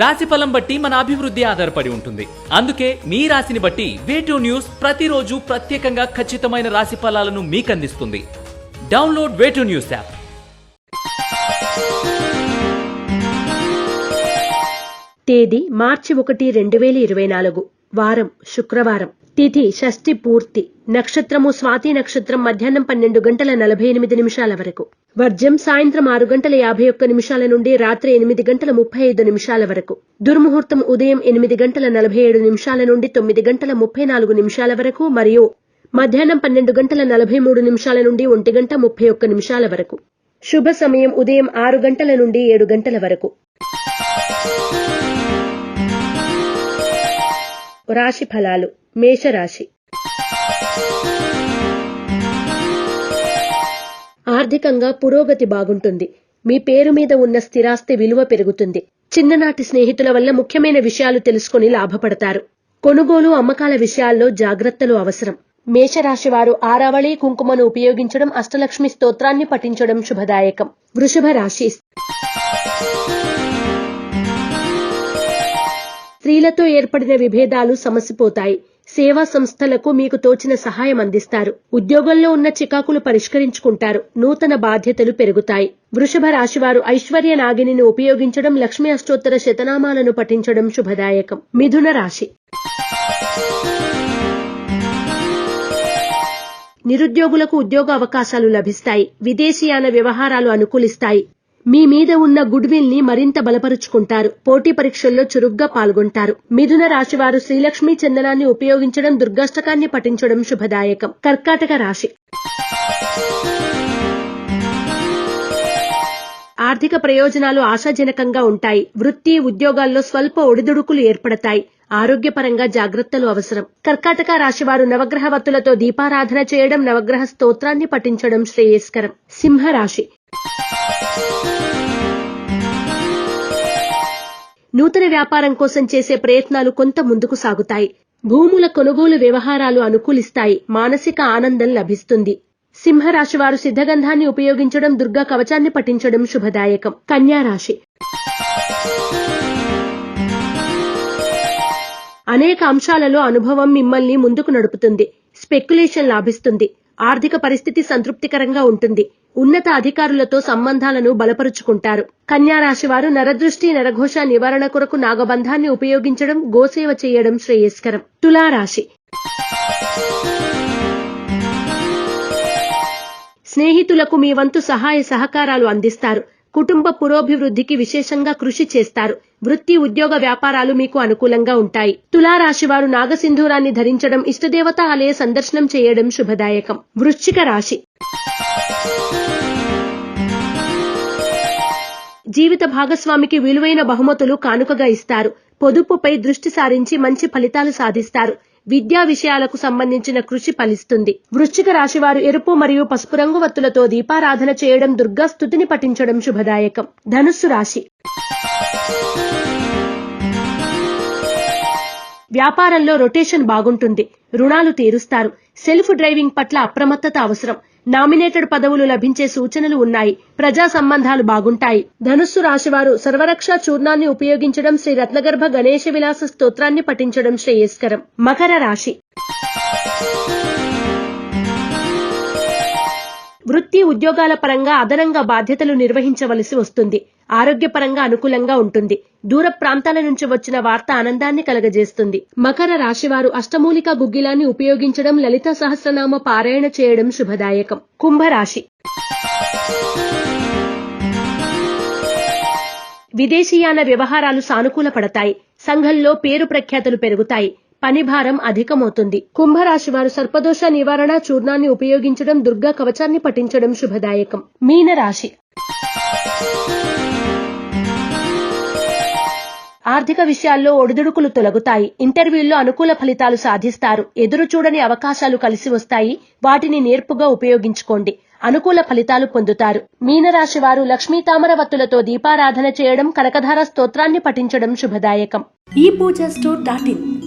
రాశి ఫలం బట్టి మన అభివృద్ధి ఆధారపడి ఉంటుంది. అందుకే మీ రాశిని బట్టి వేటూ న్యూస్ ప్రతిరోజు ప్రత్యేకంగా ఖచ్చితమైన రాశి ఫలాలను మీకు అందిస్తుంది డౌన్లోడ్ వేటూ న్యూస్ యాప్ తేదీ మార్చి ఒకటి రెండు వేల ఇరవై నాలుగు. వారం శుక్రవారం. తిథి షష్ఠి పూర్తి. నక్షత్రము స్వాతి నక్షత్రం మధ్యాహ్నం పన్నెండు గంటల నలభై ఎనిమిది నిమిషాల వరకు. వర్జం సాయంత్రం ఆరు గంటల యాభై ఒక్క నిమిషాల నుండి రాత్రి ఎనిమిది గంటల ముప్పై ఐదు నిమిషాల వరకు. దుర్ముహూర్తం ఉదయం ఎనిమిది గంటల నలభై ఏడు నిమిషాల నుండి తొమ్మిది గంటల ముప్పై నాలుగు నిమిషాల వరకు మరియు మధ్యాహ్నం పన్నెండు గంటల నలభై మూడు నిమిషాల నుండి ఒంటి గంట ముప్పై ఒక్క నిమిషాల వరకు. శుభ సమయం ఉదయం ఆరు గంటల నుండి ఏడు గంటల వరకు. రాశి ఫలాలు. మేషరాశి. ఆర్థికంగా పురోగతి బాగుంటుంది. మీ పేరు మీద ఉన్న స్థిరాస్తి విలువ పెరుగుతుంది. చిన్ననాటి స్నేహితుల వల్ల ముఖ్యమైన విషయాలు తెలుసుకుని లాభపడతారు. కొనుగోలు అమ్మకాల విషయాల్లో జాగ్రత్తలు అవసరం. మేషరాశి వారు ఆరావళి కుంకుమను ఉపయోగించడం అష్టలక్ష్మి స్తోత్రాన్ని పఠించడం శుభదాయకం. వృషభ రాశి. స్త్రీలతో ఏర్పడిన విభేదాలు సమసిపోతాయి. సేవా సంస్థలకు మీకు తోచిన సహాయం అందిస్తారు. ఉద్యోగంలో ఉన్న చికాకులు పరిష్కరించుకుంటారు. నూతన బాధ్యతలు పెరుగుతాయి. వృషభ రాశివారు ఐశ్వర్య నాగిని ఉపయోగించడం లక్ష్మీ అష్టోత్తర శతనామాలను పఠించడం శుభదాయకం. మిథున రాశి. నిరుద్యోగులకు ఉద్యోగ అవకాశాలు లభిస్తాయి. విదేశీయాన వ్యవహారాలు అనుకూలిస్తాయి. మీ మీద ఉన్న గుడ్ విల్ని మరింత బలపరుచుకుంటారు. పోటీ పరీక్షల్లో చురుగ్గా పాల్గొంటారు. మిథున రాశివారు శ్రీలక్ష్మి చందనాన్ని ఉపయోగించడం దుర్గాష్టకాన్ని పఠించడం శుభదాయకం. కర్కాటక రాశి. ఆర్థిక ప్రయోజనాలు ఆశాజనకంగా ఉంటాయి. వృత్తి ఉద్యోగాల్లో స్వల్ప ఒడిదుడుకులు ఏర్పడతాయి. ఆరోగ్యపరంగా జాగ్రత్తలు అవసరం. కర్కాటక రాశివారు నవగ్రహ వత్తులతో దీపారాధన చేయడం నవగ్రహ స్తోత్రాన్ని పఠించడం శ్రేయస్కరం. సింహరాశి. నూతన వ్యాపారం కోసం చేసే ప్రయత్నాలు కొంత ముందుకు సాగుతాయి. భూముల కొనుగోలు వ్యవహారాలు అనుకూలిస్తాయి. మానసిక ఆనందం లభిస్తుంది. సింహరాశి వారు సిద్ధగంధాన్ని ఉపయోగించడం దుర్గా కవచాన్ని పఠించడం శుభదాయకం. కన్యా రాశి. అనేక అంశాలలో అనుభవం మిమ్మల్ని ముందుకు నడుపుతుంది. స్పెక్యులేషన్ లాభిస్తుంది. ఆర్థిక పరిస్థితి సంతృప్తికరంగా ఉంటుంది. ఉన్నత అధికారులతో సంబంధాలను బలపరుచుకుంటారు. కన్యా రాశి వారు నరదృష్టి నరఘోష నివారణ కొరకు నాగబంధాన్ని ఉపయోగించడం గోసేవ చేయడం శ్రేయస్కరం. తులారాశి స్నేహితులకు మీ వంతు సహాయ సహకారాలు అందిస్తారు. కుటుంబ పురోభివృద్ధికి విశేషంగా కృషి చేస్తారు. వృత్తి ఉద్యోగ వ్యాపారాలు మీకు అనుకూలంగా ఉంటాయి. తులారాశి వారు నాగసింధూరాన్ని ధరించడం ఇష్టదేవత ఆలయ సందర్శనం చేయడం శుభదాయకం. వృశ్చిక రాశి. జీవిత భాగస్వామికి విలువైన బహుమతులు కానుకగా ఇస్తారు. పొదుపుపై దృష్టి సారించి మంచి ఫలితాలు సాధిస్తారు. విద్యా విషయాలకు సంబంధించిన కృషి ఫలిస్తుంది. వృశ్చిక రాశి వారు ఎరుపు మరియు పసుపు రంగు వత్తులతో దీపారాధన చేయడం దుర్గా స్థుతిని పఠించడం శుభదాయకం. ధనుస్సు రాశి. వ్యాపారంలో రొటేషన్ బాగుంటుంది. రుణాలు తీరుస్తారు. సెల్ఫ్ డ్రైవింగ్ పట్ల అప్రమత్తత అవసరం. నామినేటెడ్ పదవులు లభించే సూచనలు ఉన్నాయి. ప్రజా సంబంధాలు బాగుంటాయి. ధనుస్సు రాశివారు సర్వరక్ష చూర్ణాన్ని ఉపయోగించడం శ్రీ రత్నగర్భ గణేశ విలాస స్తోత్రాన్ని పఠించడం శ్రేయస్కరం. మకర రాశి. వృత్తి ఉద్యోగాల పరంగా అదనంగా బాధ్యతలు నిర్వహించవలసి వస్తుంది. ఆరోగ్యపరంగా అనుకూలంగా ఉంటుంది. దూర ప్రాంతాల నుంచి వచ్చిన వార్త ఆనందాన్ని కలగజేస్తుంది. మకర రాశివారు అష్టమూలిక గుగ్గిలాన్ని ఉపయోగించడం లలిత సహస్రనామ పారాయణ చేయడం శుభదాయకం. కుంభరాశి. విదేశీయాన వ్యవహారాలు సానుకూల పడతాయి సంఘంలో పేరు ప్రఖ్యాతులు పెరుగుతాయి. పని భారం అధికమవుతుంది. కుంభరాశి వారు సర్పదోష నివారణ చూర్ణాన్ని ఉపయోగించడం దుర్గా కవచాన్ని పఠించడం శుభదాయకం. మీనరాశి. ఆర్థిక విషయాల్లో ఒడిదుడుకులు తొలగుతాయి. ఇంటర్వ్యూల్లో అనుకూల ఫలితాలు సాధిస్తారు. ఎదురు చూడని అవకాశాలు కలిసి వస్తాయి. వాటిని నేర్పుగా ఉపయోగించుకోండి. అనుకూల ఫలితాలు పొందుతారు. మీనరాశి వారు లక్ష్మీ తామర వత్తులతో దీపారాధన చేయడం కనకధార స్తోత్రాన్ని పఠించడం శుభదాయకం. ఈ పూజ స్టోర్ డాట్ ఇన్.